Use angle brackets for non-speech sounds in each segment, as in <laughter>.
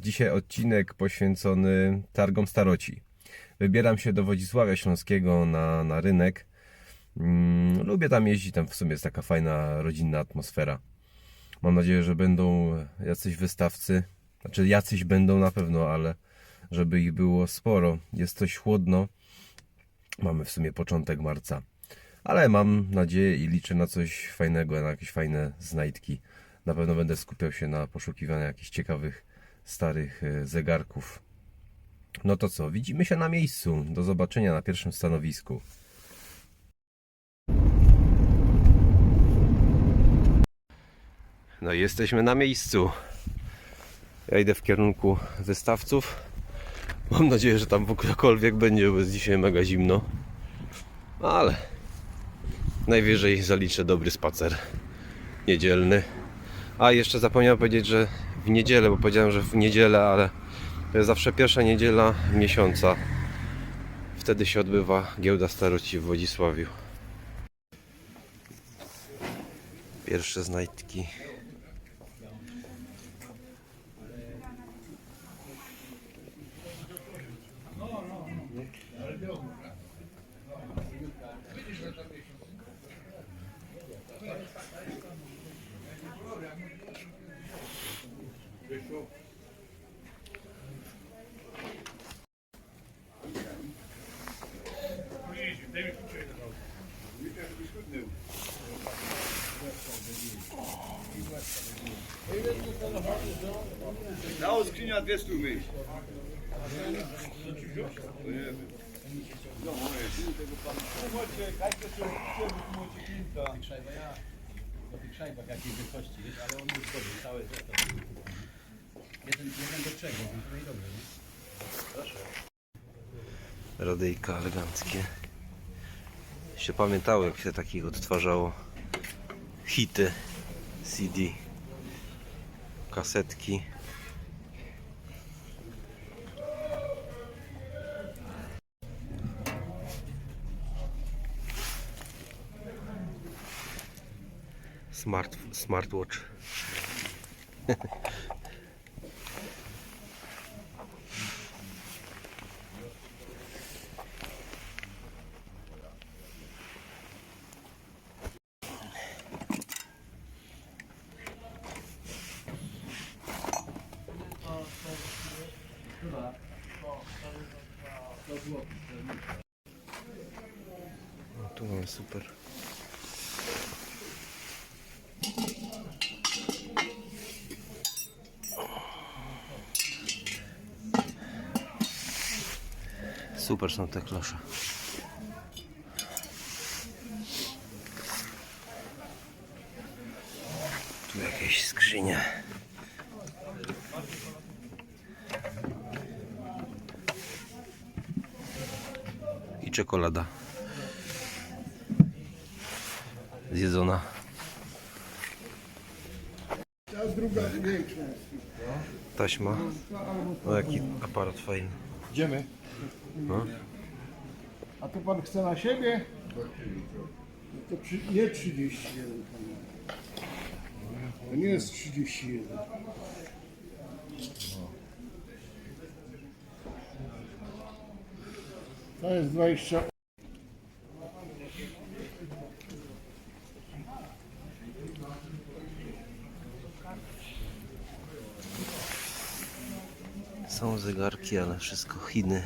Dzisiaj odcinek poświęcony targom staroci. Wybieram się do Wodzisławia Śląskiego na, na rynek. Mm, lubię tam jeździć, tam w sumie jest taka fajna, rodzinna atmosfera. Mam nadzieję, że będą jacyś wystawcy. Znaczy, jacyś będą na pewno, ale żeby ich było sporo. Jest coś chłodno. Mamy w sumie początek marca. Ale mam nadzieję i liczę na coś fajnego, na jakieś fajne znajdki. Na pewno będę skupiał się na poszukiwaniu jakichś ciekawych, starych e, zegarków. No to co, widzimy się na miejscu. Do zobaczenia na pierwszym stanowisku. No i jesteśmy na miejscu. Ja idę w kierunku wystawców. Mam nadzieję, że tam w ogólekolwiek będzie, bo jest dzisiaj mega zimno. Ale najwyżej zaliczę dobry spacer niedzielny. A jeszcze zapomniałem powiedzieć, że w niedzielę, bo powiedziałem, że w niedzielę, ale to jest zawsze pierwsza niedziela miesiąca. Wtedy się odbywa giełda staroci w Wodzisławiu. Pierwsze znajdki. Dało skrzynia dwie stówy. do tych szajbach jakiej wysokości, ale on już dobry, cały zestaw. Jeden, jeden do trzech, no to i dobrze, nie? Radyjka eleganckie. Się pamiętało jak się takich odtwarzało hity CD kasetki. Smart, smartwatch <laughs> super. Super są te klosze. Tu jakieś skrzynie. I czekolada. Zjedzona. Ta druga większa. Taśma. O jaki aparat fajny. Idziemy. No. A to pan chce na siebie? No to przy, nie 31 pan. To nie jest 31. To jest 20. Są zegarki, ale wszystko Chiny.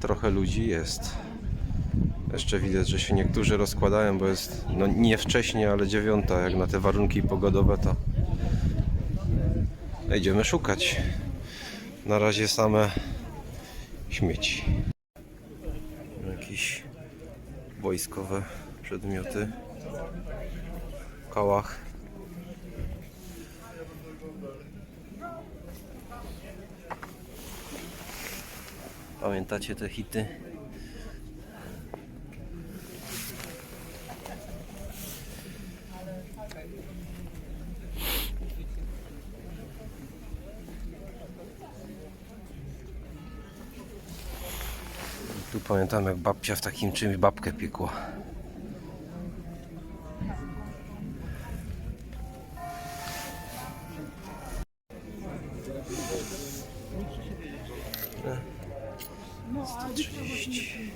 Trochę ludzi jest. Jeszcze widać, że się niektórzy rozkładają, bo jest no nie wcześnie, ale dziewiąta. Jak na te warunki pogodowe, to idziemy szukać. Na razie same śmieci. Jakieś wojskowe przedmioty. Kałach. Pamiętacie te hity? Tu pamiętam jak babcia w takim czymś babkę piekła. 130.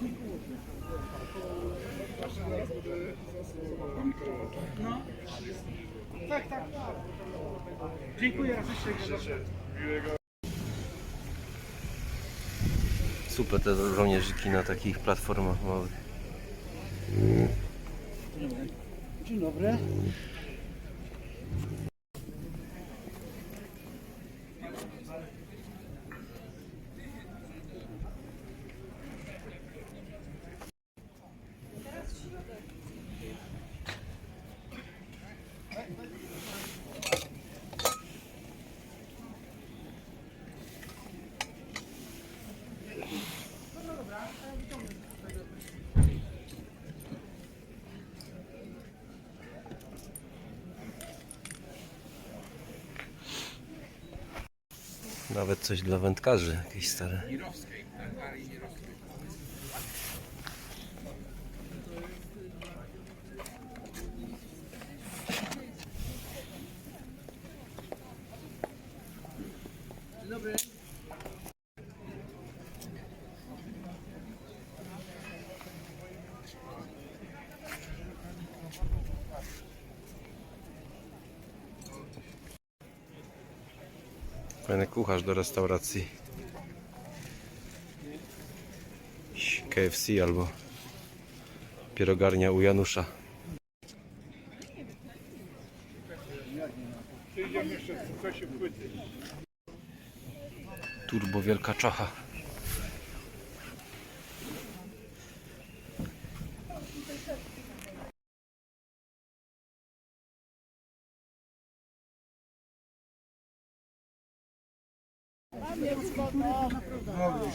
Super te żołnierzyki na takich platformach małych. Dzień dobry. Nawet coś dla wędkarzy, jakieś stare. Fajny kucharz do restauracji. KFC albo pierogarnia u Janusza. Turbo wielka czacha.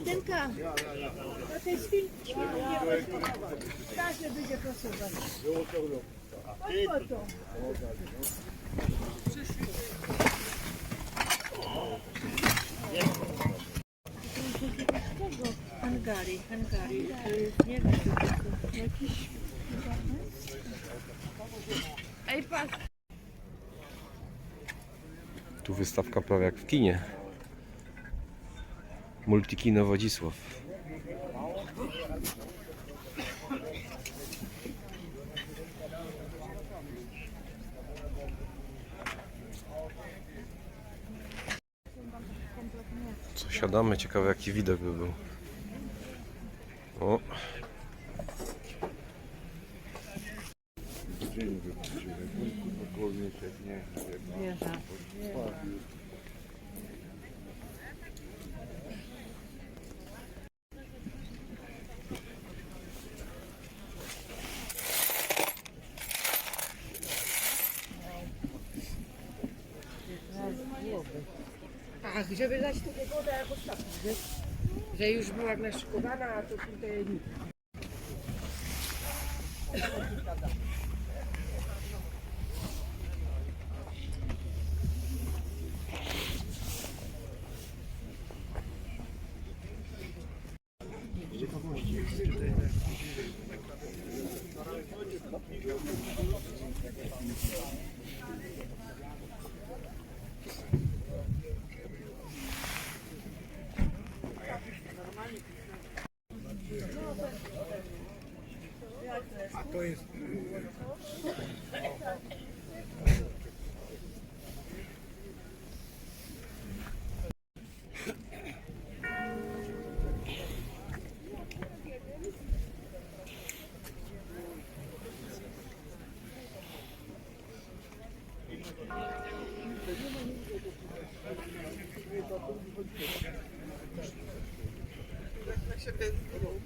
Martynka, na tej świnki każdy będzie pracować. Chodź po to. Nie. Ej, patrz, Tu wystawka prawie jak w kinie. Multikino Wodzisław. Co siadamy, ciekawe jaki widok by był. O, wieża. Ach, żeby dać tu wodę jak ostatnio? Że już była naszykowana, a to kurde nic. Jak się wyzwolą.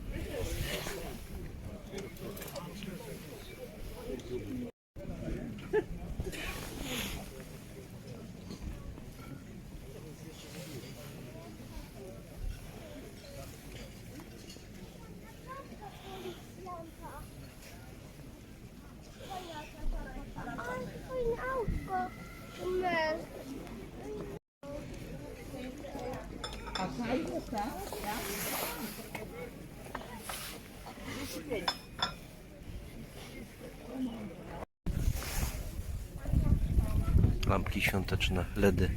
Lampki świąteczne, LEDy.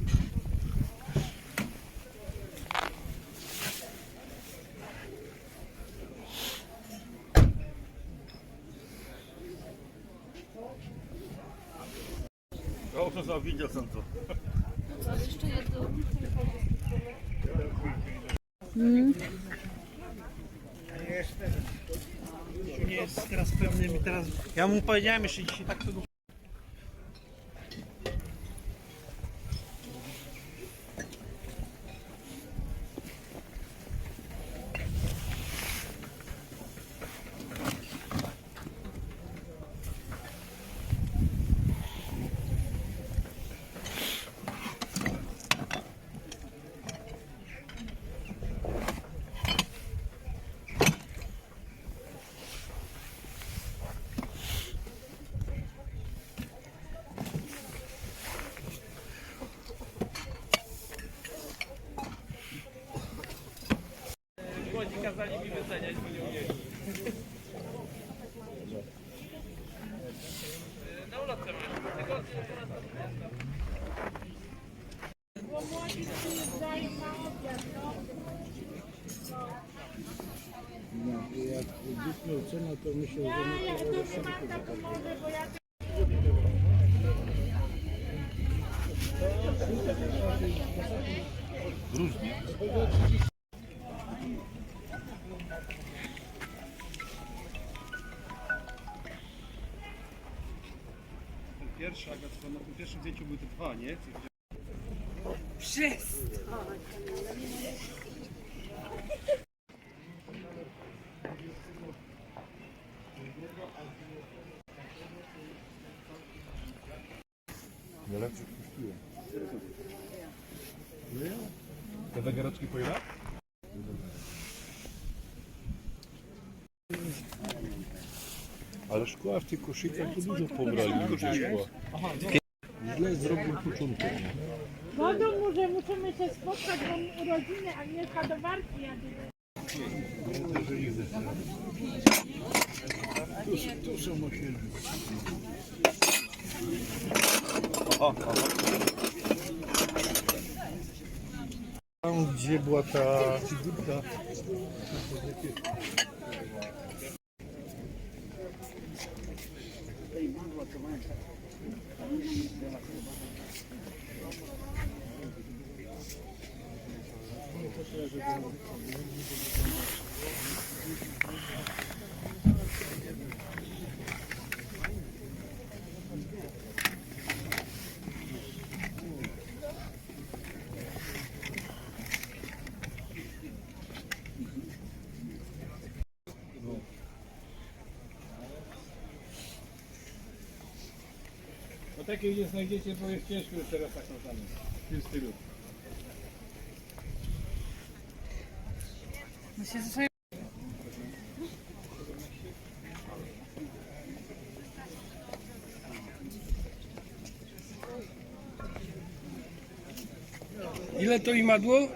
Proszę za widział to. nie jest teraz teraz ja mu powiedziałem jeszcze dzisiaj tak to Jak wypnął cenę, to myślę, że nie to Pierwsza, Agatka, na tym pierwszym zdjęciu były te dwa, nie? Te zegareczki po ile? Ale szkoła w tych koszykach to dużo pobrali dużo. Źle zrobił początek. Wodą mu, że musimy się spotkać, bo urodziny, a nie ładowarki jadę. Tu są osiedle. Tam gdzie była ta figurka No takiej nie znajdziecie, bo jest ciężko już teraz tak naprawdę. W tym stylu. Ile to imadło?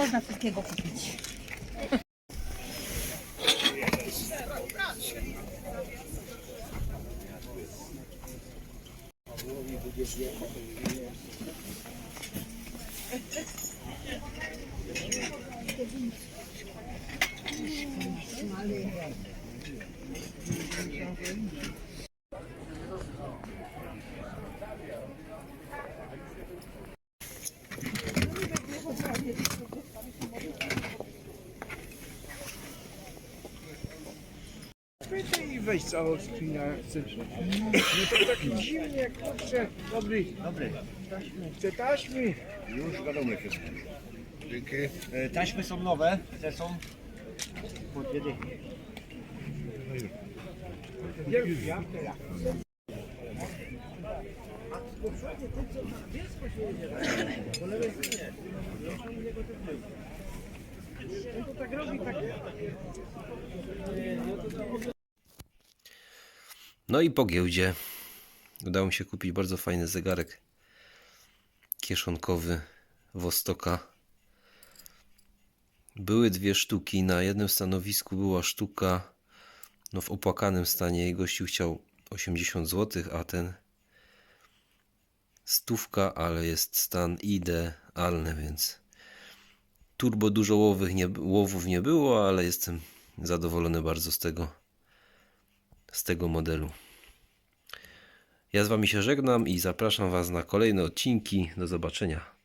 Można wszystkiego kupić. Weź całą skrzynię chcesz. No to taki dziwnie, kurczę. Dobry. Dobry. Chce taśmy? Już wiadomo wszystko. Dzięki. E, Taśmy są nowe, te są po dwie dychy. No i po giełdzie udało mi się kupić bardzo fajny zegarek kieszonkowy Wostoka. Były dwie sztuki. Na jednym stanowisku była sztuka no, w opłakanym stanie i gościu chciał 80 zł, a ten stówka, ale jest stan idealny, więc turbo dużo łowych nie, łowów nie było, ale jestem zadowolony bardzo z tego z tego modelu. Ja z Wami się żegnam i zapraszam Was na kolejne odcinki. Do zobaczenia.